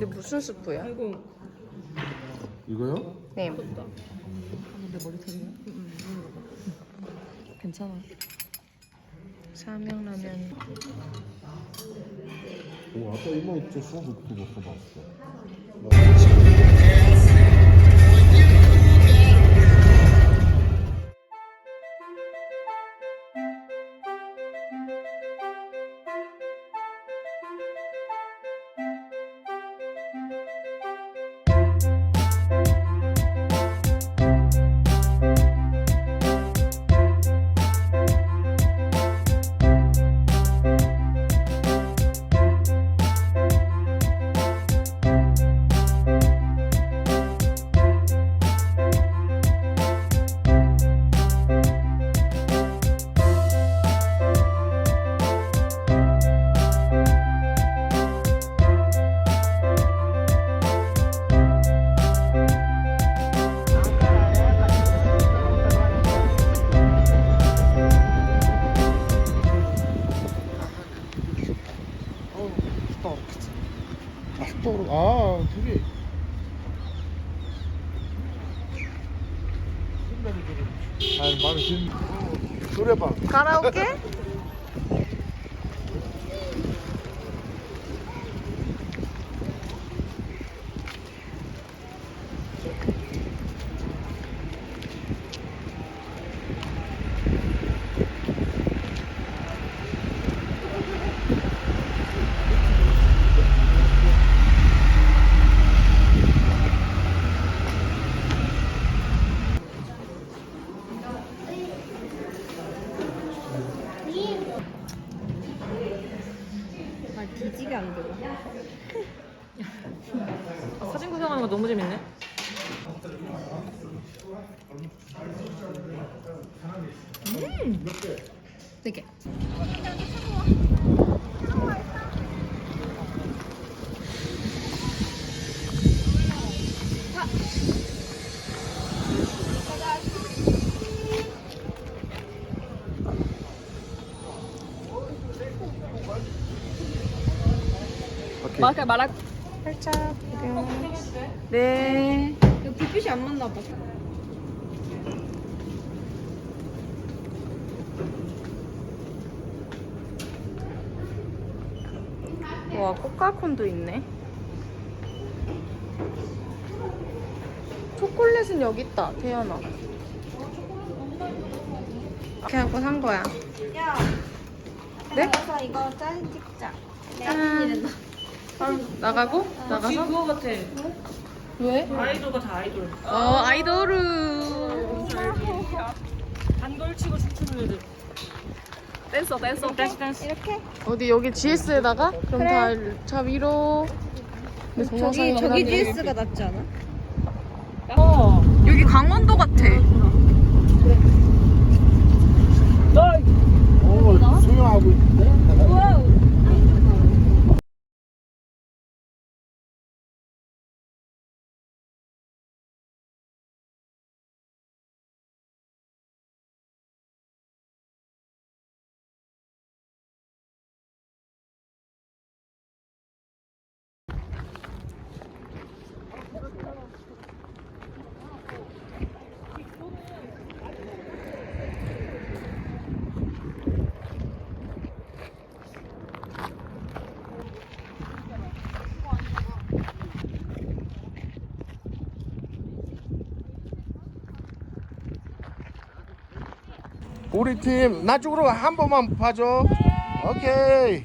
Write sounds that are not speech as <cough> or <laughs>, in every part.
근데 무슨 스프야? 아이고 이거요? 네. 내 머리털이야? 괜찮아 삼양라면. 오 아까 이모 있죠 수학도 그거 먹어봤어 어우 춥다 아 춥다 아 되게. 아 말을 듣는 노래방 가라오케? 아 뒤지게 안 들어 사진 구경하는 거 너무 재밌네. 되게 오케이 말할 말할. 살짝 구경. 네. 이거 불빛이 안 맞나 봐 와, 코카콘도 있네. 초콜릿은 여기 있다, 태연아. 이렇게 하고 산 거야. 야 네? 나가서 이거 사진 찍자 짠. 바로 나가고? 나가서? 그거 같아. 왜? 아이돌 같아 아이돌. 어, 아이돌우. 단걸 치고 춤추는 애들. 댄서 댄서 댄스 댄스. 이렇게? 어디 여기 GS에다가? 그럼 다, 자 위로. 근데 저기 동영상이 저기. GS가 낫지 않아? 어. 여기 강원도 같아. 오 수영하고 있는데 우 리 팀 나쪽으로 한 번만 봐줘 오케이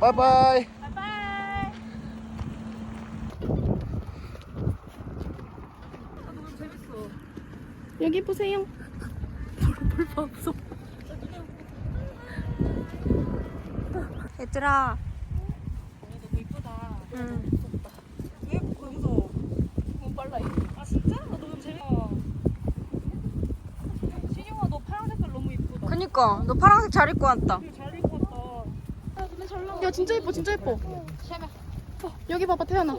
바이바이 여기 보세요. 얘들아 너무 이쁘다. 응. 왜 무서워? 너무 빨라. 아 진짜? 나 너무 재밌어. 신영아 너 파란 색깔 너무 이쁘다. 그니까 너 파란색 잘 입고 왔다 잘 입고 왔다. 야 근데 잘 나와. 야 진짜 예뻐 진짜 예뻐. 어, 여기 봐봐 태연아.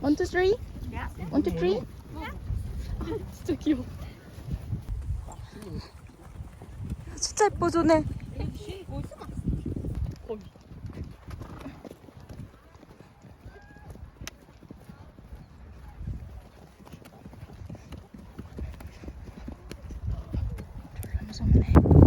원, 투, 쓰리. 원, 투, 쓰리. 진짜 귀여워. 진짜 예뻐 전에 lazım.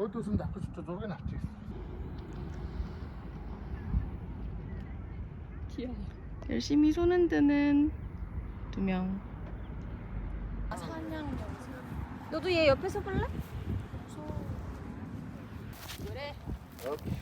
어디서 낚시 저쪽에 낚시 귀여워. 열심히 손 흔드는 두 명. 너도 얘 옆에서 볼래? 오케이.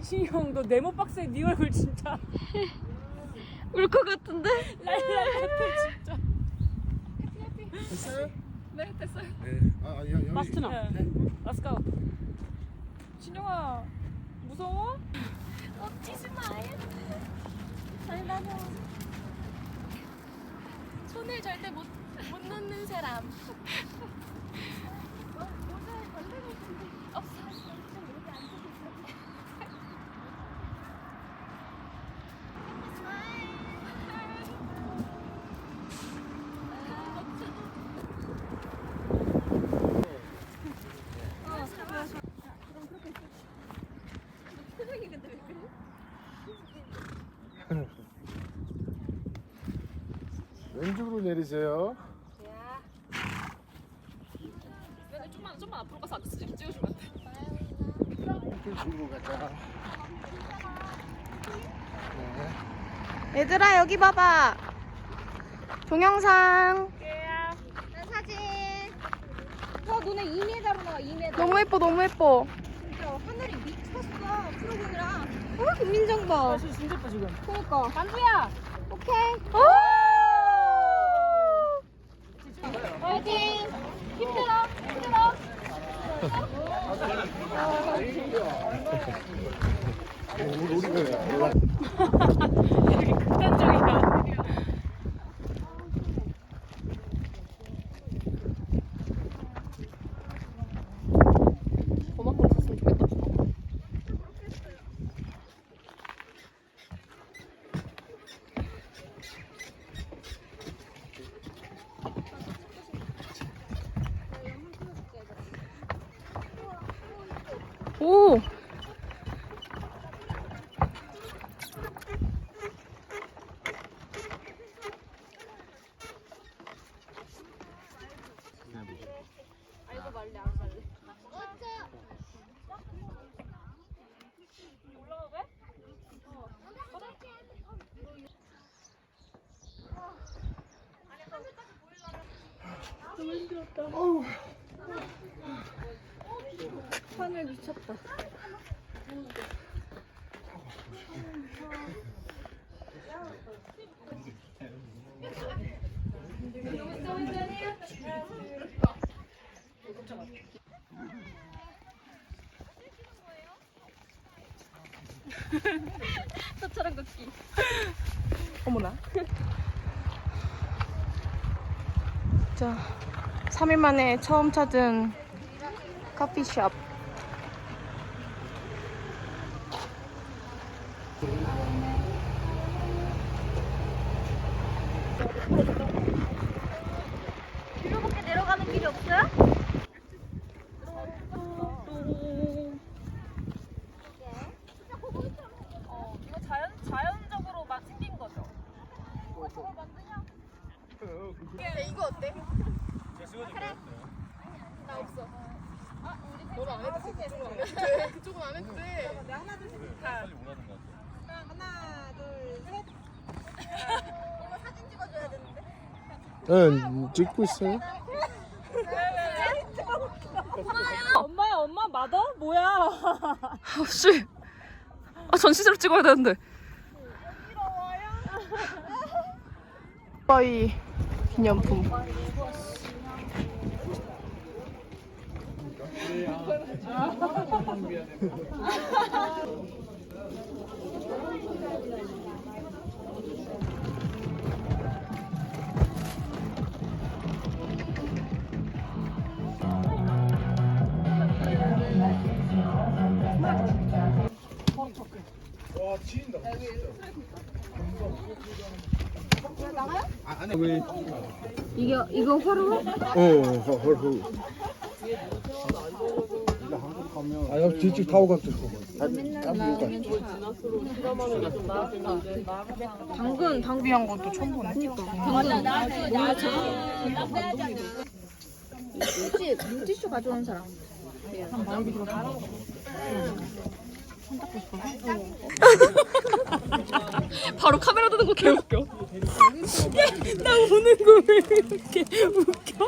이신영 너 네모 박스에 네 얼굴 진짜 <laughs> 울 것 같은데? 랄랄 같아 진짜. 됐어요? 네 됐어요. 네. 아, 여, 여기. 마스트나. 네. Let's go. 신영아 무서워? 먹지지 마요. 잘 다녀. 손을 절대 못, 못 놓는 사람. 없어, 없어. 좀 여기 앉아서 있어. 왼쪽으로 내리세요. 네, 좀만 좀만 앞으로 가서 앞에서 좀 찍어주면 안 돼? 이쪽으로 가자. 네. 얘들아 여기 봐봐. 동영상. 사진. 저 눈에 2m로 나와 2m. 너무 예뻐 너무 예뻐. 진짜 하늘이 미쳤어. 프로그램이랑. 어 김민정 봐. 진짜 진짜 예뻐 지금. 그러니까. 만두야. 오케이. 화이팅! 힘들어, 힘들어 <laughs> <laughs> 올라. 이렇게 극단적이야. 고막고리 샀으면 좋겠다. 오! 하늘 미쳤다. <laughs> 저처럼 걷기. 어머나. <laughs> 자, 3일 만에 처음 찾은 커피숍. 길로밖에 내려가는 길이 없어요? 어 이거 자연 자연적으로 막 생긴 거죠. 이거 어때? 나 없어. 너는 안 해도 돼. 그쪽은 안 해도 돼. 그쪽은 안 해도 돼. 응, 찍고 있어요. 엄마야 엄마 맞아? 뭐야? 씨. 아, 전시대로 찍어야 되는데. 빠이 기념품. <laughs> 왜? 이거 이거 화로? 어, 헐헐. 아, 여기 뒤쪽 타고 갔을 거. 당근 당근 비한 것도 처음 보네. 물티 물티슈 가져온 사람. <laughs> 바로 카메라 드는 거 개웃겨. 야, <laughs> 나 우는 거 왜 이렇게 웃겨?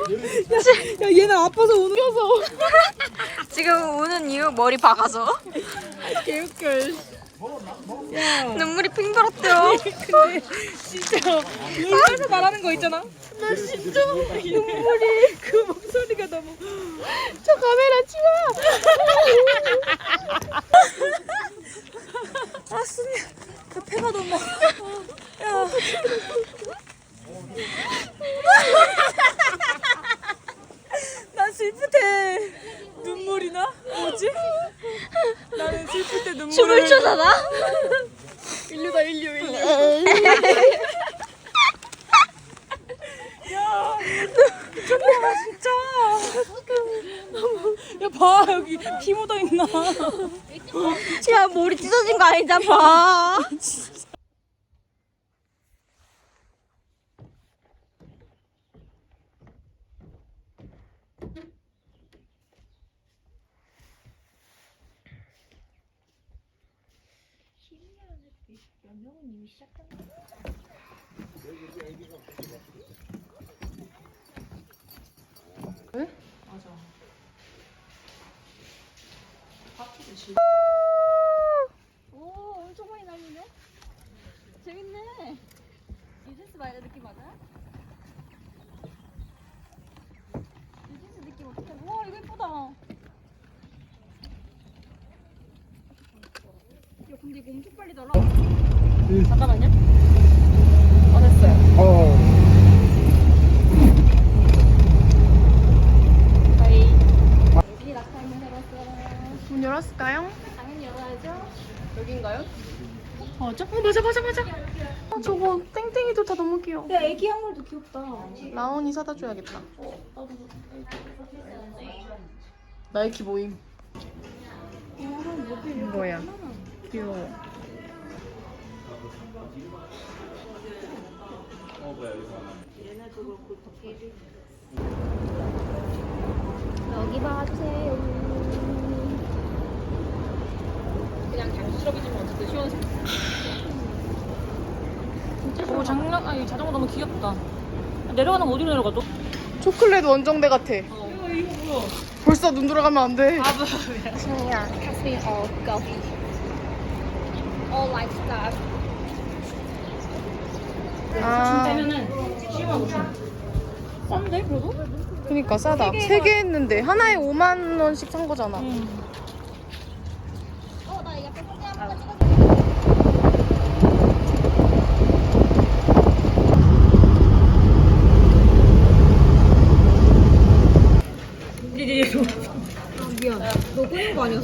야, 야 얘는 아파서 우는 서 지금 우는 이유 머리 박아서. 개웃겨. 눈물이 핑 돌았대요. 근데 진짜 울면서 말하는 거 있잖아. 나 진짜 눈물이 그 목소리가 너무 저 카메라 치워. 아 순이 나 배가 너무 야. 나때 눈물이 나? 뭐지? 나는 슬플 때 눈물을 춤을 춰잖아. 인류다 인류 인류 야 진짜 야봐 여기 피 묻어있나 야 머리 찢어진 거 아니다 봐. 오 엄청 많이 날리네. 재밌네. 이진스 말의 느낌 맞아요? 이진스 느낌 어떻게? 와 이거 예쁘다. 근데 이거 엄청 빨리 날아. 잠깐만요 어 됐어요 어. 여기 낙타 있는 해봤어요. 문 열었을까요? 당연히 열어야죠. 여긴가요? 어, 저, 어 맞아 맞아 맞아. 아, 저거 땡땡이도 다 너무 귀여워. 야 애기 한물도 귀엽다. 라온이 사다 줘야겠다. 나이키 모임. 뭐야? 귀여워. 여기 봐주세요. 그냥 장수럽이지만 어쨌든 시원해 오 장난 아니 자전거 너무 귀엽다 내려가는 거 어디로 내려가 또? 초콜릿 원정대 같아. 이거 이거 뭐야 벌써 눈 돌아가면 안 돼. 아 뭐야 has been all golfy. All like stuff. 아, 되면은 10만 5천 싼데 그래도? 그니까 싸다. 세 개 했는데 하나에 5만 원씩 산 거잖아. 응 어, 나 옆에 사진 한번 찍어줘. 이제 얘도 미안. 너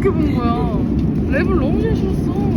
어떻게 본 거야? 랩을 너무 잘 실었어.